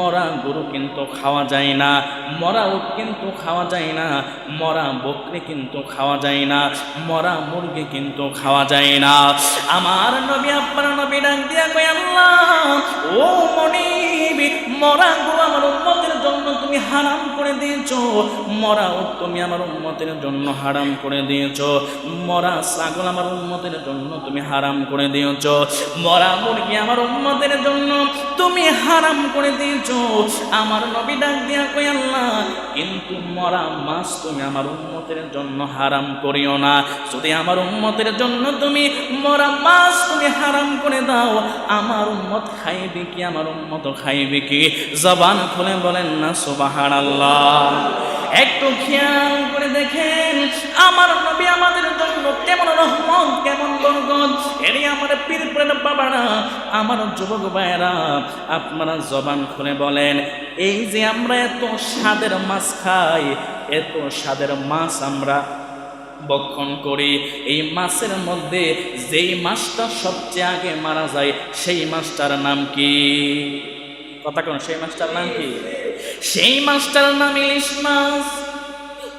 মরা গরু কিন্তু খাওয়া যায় না, মরা উট কিন্তু খাওয়া যায় না, মরা বকরি কিন্তু খাওয়া যায় না, মরা মুরগি কিন্তু খাওয়া যায় না। আমার নবী, আপনার নবী ডাক দিয়া কই আল্লাহ, ও মনি মরা গরু আমার তুমি হারাম করে দিয়েছ। মরা উট তুমি আমার উম্মতের জন্য হারাম করে দিয়েছ। মরা ছাগল আমার উম্মতের জন্য তুমি হারাম করে দিয়েছ। মরা মুরগি আমার উম্মতের জন্য তুমি হারাম করে দিয়েছ। আমার নবী ডাক দিয়া কই আল্লাহ, কিন্তু মরা মাছ তুমি আমার উম্মতের জন্য হারাম করিও না। যদি আমার উন্মতের জন্য তুমি মরা মাছ তুমি হারাম করে দাও, আমার উম্মত খাইবে কি? আমার উম্মত খাইবে কি? জবান খুলে বলেন, না সুবাহান একটু খেয়াল করে দেখেন, আমার নবী আমাদের জন্য কেমন রহমত, কেমন বরকত। এরই আমার পীর প্রেম বাবারা, আমার যুবক ভাইয়েরা, আপনারা জবান খুলে বলেন, এই যে আমরা এত স্বাদের মাছ খাই, এত স্বাদের মাছ আমরা বক্ষণ করি, এই মাছের মধ্যে যেই মাছটা সবচেয়ে আগে মারা যায়, সেই মাছটার নাম কি? কথা কোন, সেই মাছটার নাম কি? সেই মাছটার নাম ইলিশ মাছ।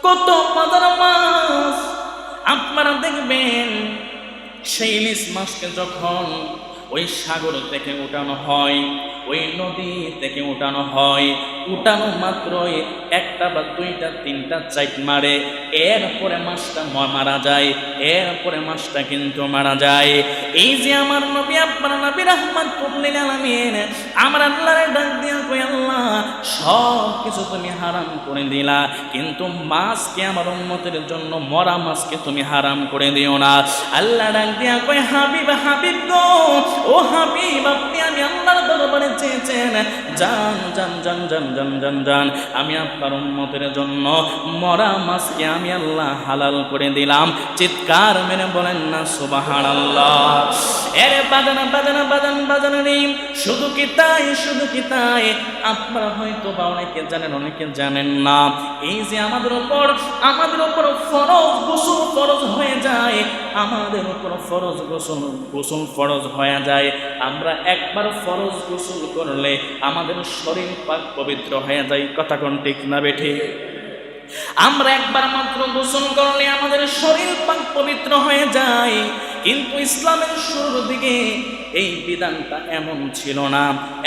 কত মজার মাছ। আপনারা দেখবেন, সেই ইলিশ মাছকে যখন ওই সাগর থেকে উঠানো হয়, ওই নদী থেকে উঠানো হয় উঠানো মাত্রই একটা বা দুইটা, তিনটা চাইট মারে। এরপরে মাছটা মারা যায়। এরপরে মাছটা কিন্তু মারা যায়। এই যে আমার নবী, আপনার নবী রহমান করলেন আলামিন, আমার আল্লাহরে ডাক দিয়া কই আল্লাহ, সব কিছু তুমি হারাম করে দিলা। কিন্তু মাছকে আমার উন্মতের জন্য, মরা মাছকে তুমি হারাম করে দিও না। আল্লাহ ডাক দিয়া কই হাবিব হাবিব গো, ও হাবিব, আপনি আমি আল্লাহর দরবারে চেয়েছেন। জান জান জান জান জান জান জান। আমি আপনার উন্মতের জন্য মরা মাছকে আমি আল্লাহ হালাল করে দিলাম। চিৎকার মেনে বলেন না সুবাহান আল্লাহ এরে বাজানা বাজানা, বাজান, বাজানা নেই শুধু কি তাই, শুধু কি তাই? আপনারা হয়তো বা অনেকে জানেন অনেকে জানেন না। এই যে আমাদের উপর আমাদের উপর ফরজ গোসল ফরজ হয়ে যায়। আমাদের উপর ফরজ গোসল গোসল ফরজ হয়ে যায়। আমরা একবার ফরজ গোসল করলে আমাদের শরীর পাক পবিত্র হয়ে যায় কথা কোন ঠিক না বেঠি। আমরা একবার মাত্র গোসল করলে আমাদের শরীর পাক পবিত্র হয়ে যায়, কিন্তু ইসলামের শুরুর দিকে এই বিধানটা এমন ছিল না।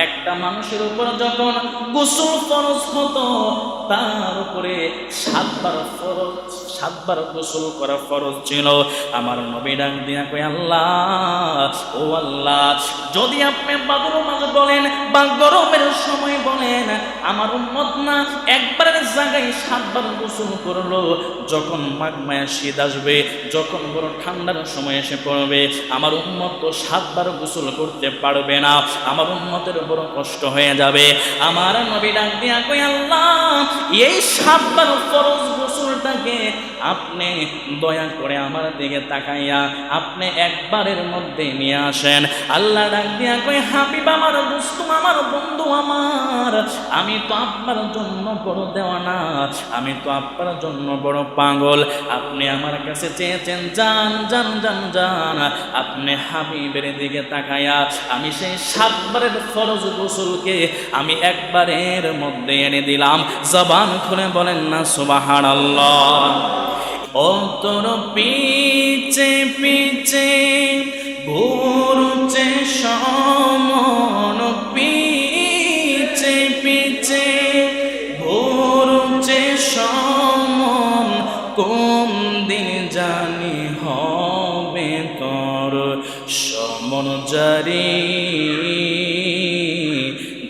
একটা মানুষের উপর যখন গোসল ফরজ হতো, তার উপরে সাতবার ফরজ সাতবার গোসল করা ফরজ ছিল। আমার নবী ডাক দিয়া কই আল্লাহ, ও আল্লাহ, যদি আপনি বাদুর মাঝে বলেন বা গরমের সময় বলেন, আমার উন্মত না একবারের জায়গায় সাতবার গোসল করল। যখন মাঘ মায়া শীত আসবে, যখন বড় ঠান্ডার সময় এসে পড়বে, আমার উন্মত তো সাতবার গোসল করতে পারবে না। আমার উন্মতের বড় কষ্ট হয়ে যাবে। আমার নবী ডাক দিয়া কই আল্লাহ, এই সাতবার ফরজ গোসলটাকে আপনি দয়া করে আমার দিকে তাকাইয়া আপনি একবারের মধ্যে নিয়ে আসেন। আল্লাহ ডাক দিয়া কই হাবিব আমার দুস্তু আমার, বন্ধু আমার, আমি তো আপনার জন্য বড় দেওয়া না আমি তো আপনার জন্য বড় পাগল। আপনি আমার কাছে চেয়েছেন জান জান জান জান আপনি হাবিবের দিকে তাকাইয়া আমি সেই সাতবারের ফরজ গোসলকে আমি একবারের মধ্যে এনে দিলাম। জবান খুলে বলেন না সুবাহান আল্লাহ ও তোর পিছে পিছে ঘুরছে সমন, পিছে পিছে ঘুরছে সমন। কোন দিন জানি হবে তোর সমন জারি।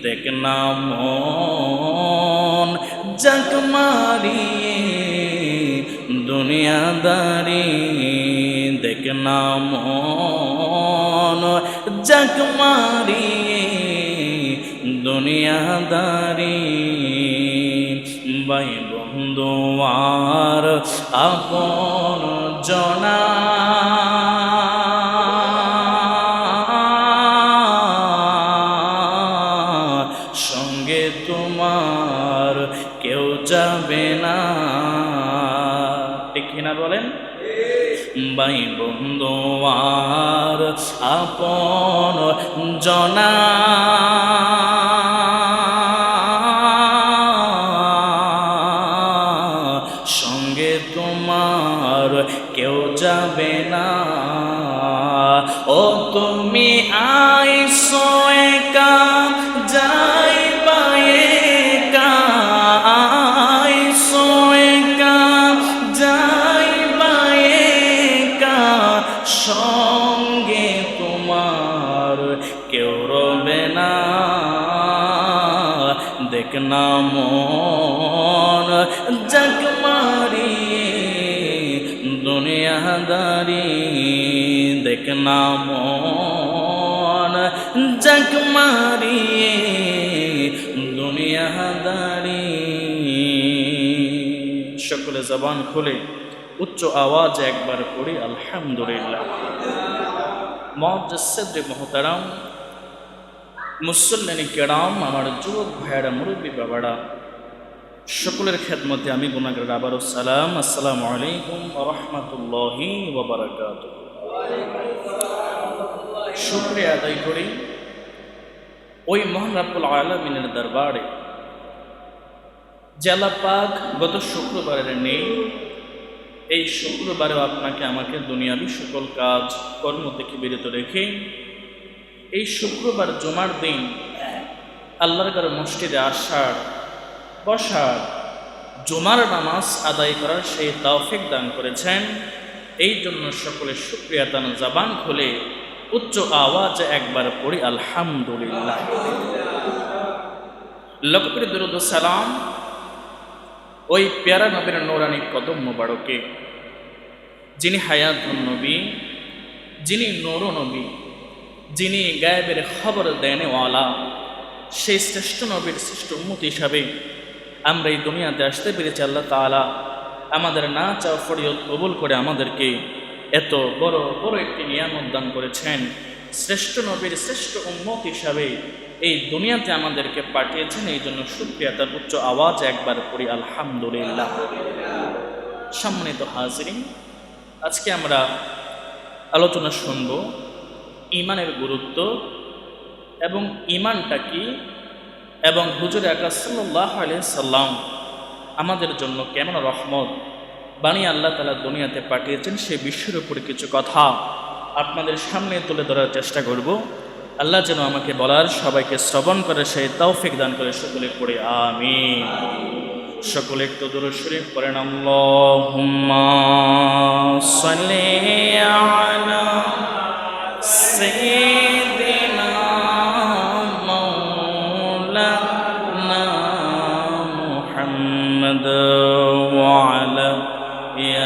দেখ না মন জাক মারিয়ে দুনিয়াদারি দেখ না মন মারিয়ে দুনিয়াদারি বাই বন্ধু, আর আপন জনা। সঙ্গে তোমার কেউ যাবে না। কিনা বলেন? বাই বন্ধু আর আপন জনা দেখ না মন জগমারি দুনিয়াদারি। দেখ না মন জগমারি দুনিয়াদারি। সকলে জবান খুলে, উচ্চ আওয়াজ একবার করি আলহামদুলিল্লাহ। মহাজসেদ মোহতারাম মুসল্লানি কেরাম আমার যুবক ভাইয়েরা, মুরব্বী বাবারা, সকলের খেদমতে আমি গুণাগার আবারও সালাম। আসসালামু আলাইকুম রহমতুল্লাহি ওবরাকাত শুক্রিয়া আদায় করি ওই মহান রাব্বুল আলমিনের দরবারে। জেলা পাক গত শুক্রবারের নেই। এই শুক্রবারেও আপনাকে, আমাকে দুনিয়াবি সকল কাজ কর্ম থেকে বিরত রেখে এই শুক্রবার জমার দিন আল্লাহর কারও মসজিদে আসার বসার জমার নামাজ আদায় করার সেই তাওফিক দান করেছেন। এই জন্য সকলে শুক্রিয়া তান জাবান খুলে উচ্চ আওয়াজ একবার পড়ি, আলহামদুলিল্লাহ। লক্ষ্য দুরুদ সালাম ওই পেয়ারা নবীর নৌরানি কদম মোবারকে, যিনি হায়াতুন নবী, যিনি নৌর নবী যিনি গায়েবের খবর দেনওয়ালা, সেই শ্রেষ্ঠ নবীর শ্রেষ্ঠ উন্মতি হিসাবে আমরা এই দুনিয়াতে আসতে পেরেছি আল্লাহ তালা আমাদের না চাও ফরিয়ত কবুল করে আমাদেরকে এত বড় বড় একটি নিয়ামত দান করেছেন। শ্রেষ্ঠ নবীর শ্রেষ্ঠ উন্মত হিসাবে এই দুনিয়াতে আমাদেরকে পাঠিয়েছেন, এই জন্য সুপ্রিয়া তার উচ্চ আওয়াজ একবার করি, আলহামদুলিল্লাহ। সম্মানিত হাজরিন, আজকে আমরা আলোচনা শুনব ইমানের গুরুত্ব এবং ইমানটা কি? এবং হুজুর আকাশাল্লাহ সাল্লাম আমাদের জন্য কেমন রহমত? বাণী আল্লাহ তালা দুনিয়াতে পাঠিয়েছেন, সে বিশ্বের উপরে কিছু কথা আপনাদের সামনে তুলে ধরার চেষ্টা করব। আল্লাহ যেন আমাকে বলার, সবাইকে শ্রবণ করে, সেই তৌফিক দান করে সকলে পড়ে আমি সকলে একটু দূর শরীফ করেন আল্লাহুম্মা মাওলানা মুহাম্মদ ওয়া আলা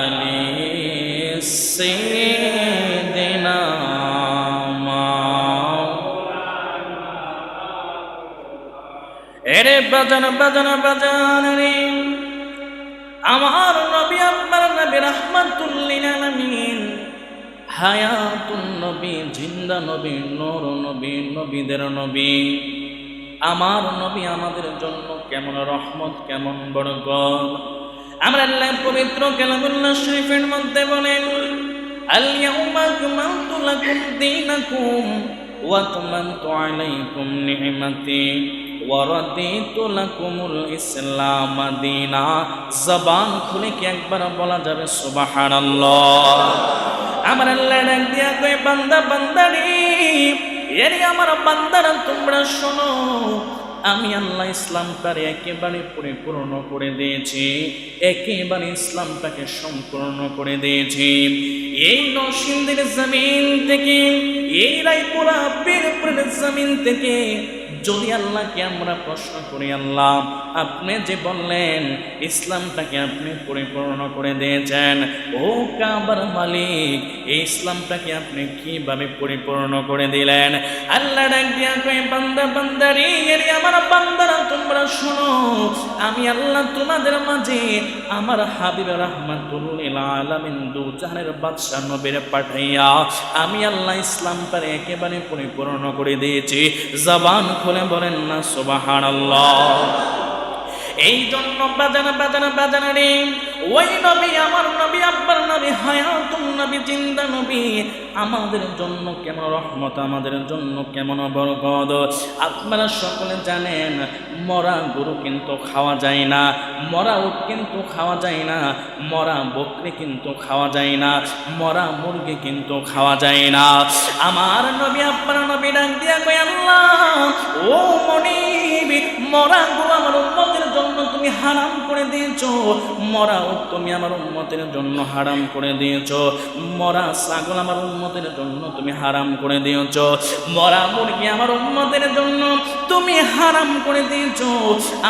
আলি সাইয়্যিদিনা এরে বাজান বাজান বাজান রে। আমার নবী আপনার নবী রহমাতুল্লিল আলামিন। হায়াতুন নবী, জিন্দা নবী, নূর নবী, নবীদের নবী। আমার নবী আমাদের জন্য কেমন রহমত, কেমন বরকত। আমরা আল্লাহ পবিত্র কালামুল্লাহ শরীফের মধ্যে বলেন আকমালতু লাকুম দীনাকুম ওয়া আতমামতু আলাইকুম নি'মাতি। ওয়ারাদিতু লাকুমুল ইসলাম দীনা। জবান খুলে কি একবার বলা যাবে? সুবহানাল্লাহ। আমার আল্লাহ ডাক বান্দা, বান্দারি, এরি আমার বান্দারা, তোমরা শোনো, আমি আল্লাহ ইসলামটারে একেবারে পরিপূর্ণ করে দিয়েছি, একেবারে ইসলামটাকে সম্পূর্ণ করে দিয়েছি। এই নসিন্দের জমিন থেকে, এই রায়পুরা পীরপুরের জমিন থেকে যদি আল্লাহকে আমরা প্রশ্ন করি, আল্লাহ, আপনি যে বললেন, ইসলামটাকে আপনি পরিপূর্ণ করে দিয়েছেন, ও কাবার মালিক, এই ইসলামটাকে আপনি কীভাবে পরিপূর্ণ করে দিলেন? আল্লাহ আমার বান্দারা, তোমরা শোনো, আমি আল্লাহ তোমাদের মাঝে আমার হাবিব রহমাতুল্লিল আলামিন বাদশাহ নবীর পাঠাইয়া, আমি আল্লাহ ইসলামটারে একেবারে পরিপূর্ণ করে দিয়েছি। জবান খুলে বলেন না সুবহানাল্লাহ। এই জন্য বাজান বাজান বাজান রে। ওই নবী, আমার নবী, আব্বার নবী, হায়াতুন নবী, জিন্দা নবী। আমাদের জন্য কেমন রহমত? আমাদের জন্য কেমন বরকত? আপনারা সকলে জানেন, মরা গরু কিন্তু খাওয়া যায় না, মরা উট কিন্তু খাওয়া যায় না, মরা বকরি কিন্তু খাওয়া যায় না, মরা মুরগি কিন্তু খাওয়া যায় না। আমার নবী আপনার নবী ডাক দিয়া কই আল্লাহ, ও মনিবি, মরা গরু আমার উম্মতের জন্য তুমি হারাম করে দিয়েছ। মরা তুমি আমার উম্মতের জন্য হারাম করে দিয়েছ। মরা ছাগল আমার উম্মতের জন্য তুমি হারাম করে দিয়েছ। মরা মুরগি আমার উম্মতের জন্য তুমি হারাম করে দিয়েছ।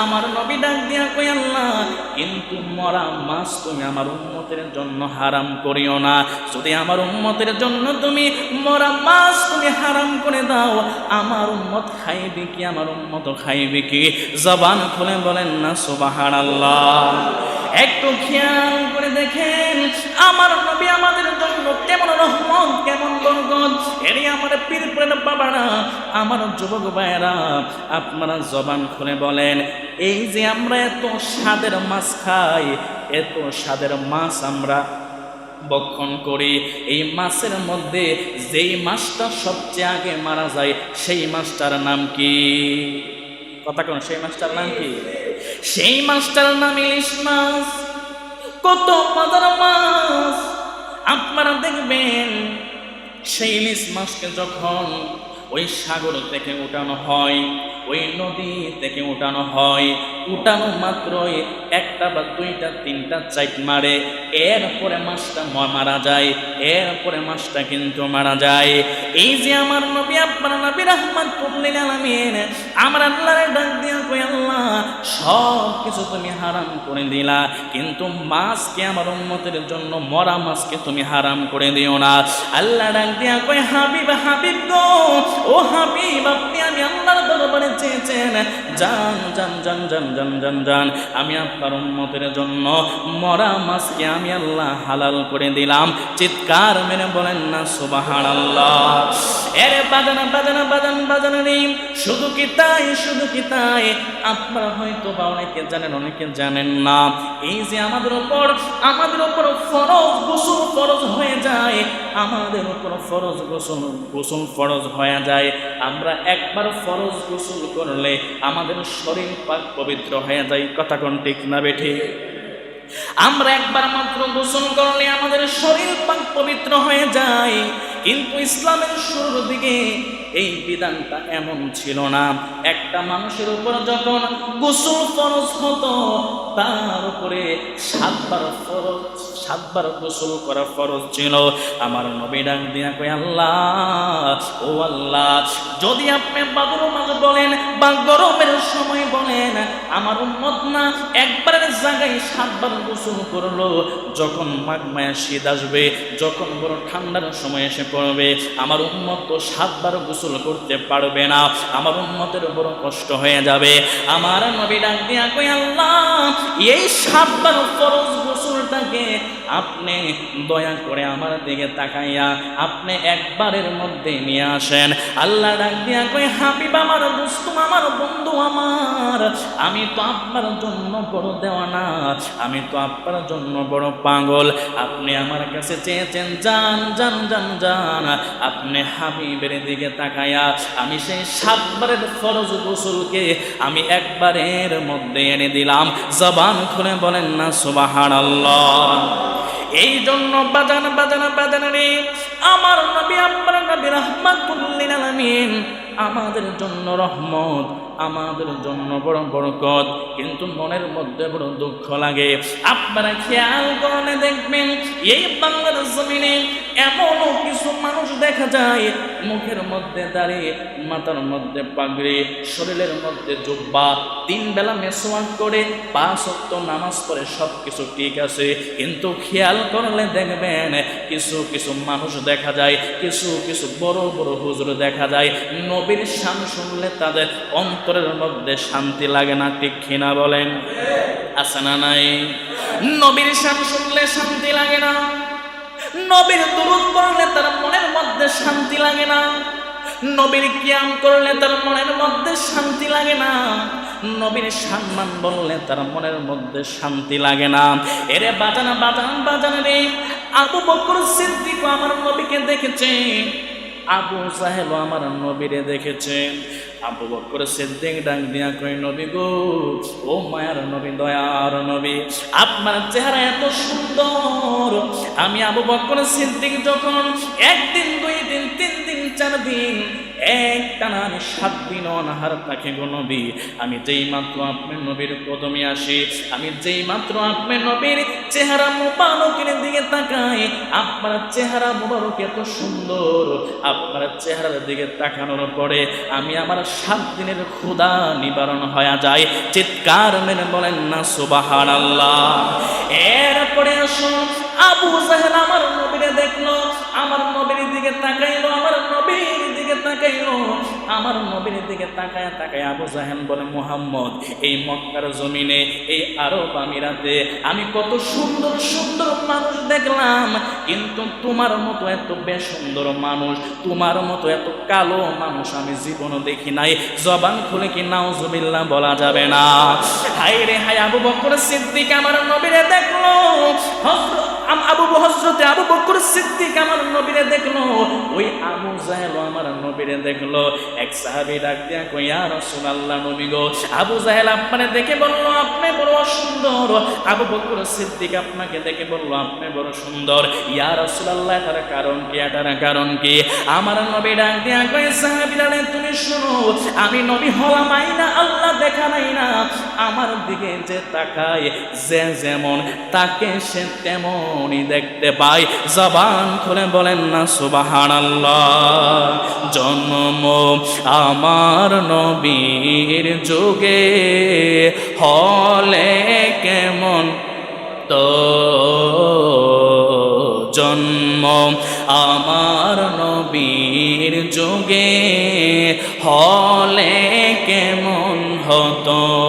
আমার নবী ডাক দিয়া কই আল্লাহ, কিন্তু মরা মাছ তুমি আমার উম্মতের জন্য হারাম করিও না। যদি আমার উন্মতের জন্য তুমি মরা মাছ তুমি হারাম করে দাও, আমার উম্মত খাইবে কি? আমার উন্মত খাইবে কি? জবান খুলে বলেন না সুবাহান আল্লাহ একটু খেয়াল করে দেখেন, আমার নবী আমাদের জন্য কেমন রহমত, কেমন বরকত। এরই আমার পীর প্রেম বাবারা, আমার যুবক ভাইয়েরা, আপনারা জবান খুলে বলেন, এই যে আমরা এত স্বাদের মাছ খাই, এত স্বাদের মাছ আমরা বক্ষণ করি, এই মাছের মধ্যে যেই মাছটা সবচেয়ে আগে মারা যায়, সেই মাছটার নাম কি? কথা কোন, সেই মাছটার নাম কি? সেই মাছটার নাম ইলিশ মাছ। কত মজার মাছ। আপনারা দেখবেন সেই ইলিশ মাছকে যখন ওই সাগর থেকে উঠানো হয়, ওই নদী থেকে উঠানো হয়। উঠানো মাত্রই একটা বা দুইটা, তিনটা চাইট মারে। এরপরে মাছটা মারা যায়, এরপরে মাছটা কিন্তু মারা যায়। এই যে আমার নবী, আপনার নবী রহমান করলেন আলামিন, আমার আল্লাহরে ডাক দিয়া কই আল্লাহ সব কিছু তুমি হারাম করে দিলা। কিন্তু মাছকে আমার উন্মতের জন্য, মরা মাছকে তুমি হারাম করে দিও না। আল্লাহ ডাক দিয়া কই হাবিব হাবিব গো ও হাবিব, আপনি আমি আল্লাহর দরবারে চেয়েছেন। জান জান জান জান জান জান জান আমি আপনার উন্মতের জন্য মরা মাছকে আমি আল্লাহ হালাল করে দিলাম। চিৎকার মেনে বলেন না সুবাহান আল্লাহ এরে বাজানা বাজানা, বাজান, বাজানা নেই শুধু কি তাই, শুধু কি তাই? আপনারা হয়তো বা অনেকে জানেন অনেকে জানেন না। এই যে আমাদের উপর আমাদের উপর ফরজ, গোসল ফরজ হয়ে যায়। আমাদের উপর ফরজ গোসল গোসল ফরজ হয়ে যায়। আমরা একবার ফরজ গোসল করলে আমাদের শরীর পাক পবিত্র হয়ে যায়। কথা কোন ঠিক না বেঠে? আমরা একবার মাত্র গোসল করলে আমাদের শরীর পাক পবিত্র হয়ে যায়। কিন্তু ইসলামের শুরুর দিকে এই বিধানটা এমন ছিল না। একটা মানুষের উপর যখন গোসল ফরজ হতো, তার উপরে সাতবার ফরজ সাতবার গোসল করা ফরজ ছিল। আমার নবী ডাক দিয়া কই আল্লাহ, ও আল্লাহ, যদি আপনি বাবুর মাঝ বলেন বা গরমের সময় বলেন, আমার উম্মত না একবারের জায়গায় সাতবার গোসল করল। যখন মাঘ মায়া শীত আসবে, যখন বড় ঠান্ডার সময় এসে পড়বে, আমার উন্মত তো সাতবার গোসল করতে পারবে না। আমার উন্মতের বড় কষ্ট হয়ে যাবে। আমার নবী ডাক দিয়া কই আল্লাহ, এই সাতবার ফরজ গোসলটাকে আপনি দয়া করে আমার দিকে তাকাইয়া আপনি একবারের মধ্যে নিয়ে আসেন। আল্লাহ ডাক দিয়া কই হাবিব আমার দোস্ত আমার, বন্ধু আমার, আমি তো আপনার জন্য বড় দেওয়া না আমি তো আপনার জন্য বড় পাগল। আপনি আমার কাছে চেয়েছেন জান জান জান জান আপনি হাবিবের দিকে তাকায়া আমি সেই সাতবারের ফরজ গোসলকে আমি একবারের মধ্যে এনে দিলাম। জবান খুলে বলেন না সুবাহান এই জন্য বাজান বাজান বাজান রে, আমার নবী আমার নবী রহমাতুল্লিল আলামিন, আমাদের জন্য রহমত, আমাদের জন্য বড় বরকত, কিন্তু মনের মধ্যে বড় দুঃখ লাগে। আপনারা খেয়াল করে দেখবেন, এই বাংলার জমিনে এমনও কিছু মানুষ দেখা যায়, মুখের মধ্যে দাঁড়িয়ে মাথার মধ্যে পাগড়ি, শরীরের মধ্যে জুব্বা, তিন বেলা মেসোয়াক করে পাঁচ অক্ত নামাজ পড়ে সব কিছু ঠিক আছে। কিন্তু খেয়াল করলে দেখবেন কিছু কিছু মানুষ দেখা যায়, কিছু কিছু বড় বড় হুজুর দেখা যায়। নবীর শান শুনলে তাদের অন্তরের মধ্যে শান্তি লাগে না, ঠিক কিনা বলেন? আছে না নাই? নবীর শান শুনলে শান্তি লাগে না? নবীর দুরুদ পড়লে তার মনের মধ্যে শান্তি লাগে না। নবীর কিয়াম করলে তার মনের মধ্যে শান্তি লাগে না। নবীর সম্মান বললে তার মনের মধ্যে শান্তি লাগে না। এরে বাজান বাজান বাজান রে, আবু বকর সিদ্দিক আমার নবীকে দেখেছে। আবু সাহেব আমার নবীরে দেখেছেন আবু বকর সিদ্দিক ডাক দিয়া কই নবী গো, ও মায়ার নবী, দয়ার নবী, আপনার চেহারা এত সুন্দর। আমি আবু বকর সিদ্দিক যখন একদিন, দুই দিন, তিন দিন, চার দিন এক টানা আমি সাত দিন অনাহার তাকে গো নবী। আমি যেই মাত্র আপনার নবীর কদমে আসি, আমি যেই মাত্র আপনার নবীর চেহারা মোবারকের দিকে তাকাই, আপনার চেহারা মোবারক এত সুন্দর। আপনার চেহারার দিকে তাকানোর পরে আমি আমার সাত দিনের ক্ষুদা নিবারণ হয়ে যায়। চিৎকার মেনে বলেন, না সুবাহান আল্লাহ এরপরে আসুন, আবু জাহেল আমার নবীরে দেখল, আমার নবীর দিকে তাকাইলো, আমার নবীর তাকাইলো, আমার নবীর দিকে তাকায় তাকায় আবু জাহেল বলে, মোহাম্মদ, এই মক্কার জমিনে, এই আরব আমিরাতে আমি কত সুন্দর সুন্দর মানুষ দেখলাম। কিন্তু তোমার মতো এত বেশ সুন্দর মানুষ, তোমার মতো এত কালো মানুষ আমি জীবনও দেখি নাই। জবান খুলে কি নাউজুবিল্লাহ বলা যাবে না? হাই রে হাই আবু বকর সিদ্দিক আমার নবীরে দেখল। হযরত আম- আবু হজরতে আবু বকর সিদ্দিক আমার নবীরে দেখল। ওই আবু জাহেল আমার নবীরে দেখল। এক সাহাবী ডাক দিয়া কই ইয়া রাসূলুল্লাহ নবী গো। আবু জাহেল আপনারে দেখে বলল, আপনি বড় সুন্দর আবু বকর সিদ্দিক আপনাকে দেখে বলল, আপনি বড় সুন্দর। ইয়া রাসূলুল্লাহ, এটার কারণ কি? এটার কারণ কি? আমার নবী ডাক দিয়া কই সাহাবীরা তুমি শুনো, আমি নবী হলাম আইনা আল্লাহ দেখা নাই না। আমার দিকে যে তাকায়, যে যেমন, তাকে সে তেমনই দেখতে পাই, জবান খুলে বলেন, না সুবাহান জন্ম আমার নবীর যুগে হলে কেমন তো জন্ম আমার নবীর যুগে হলে কেমন হতো?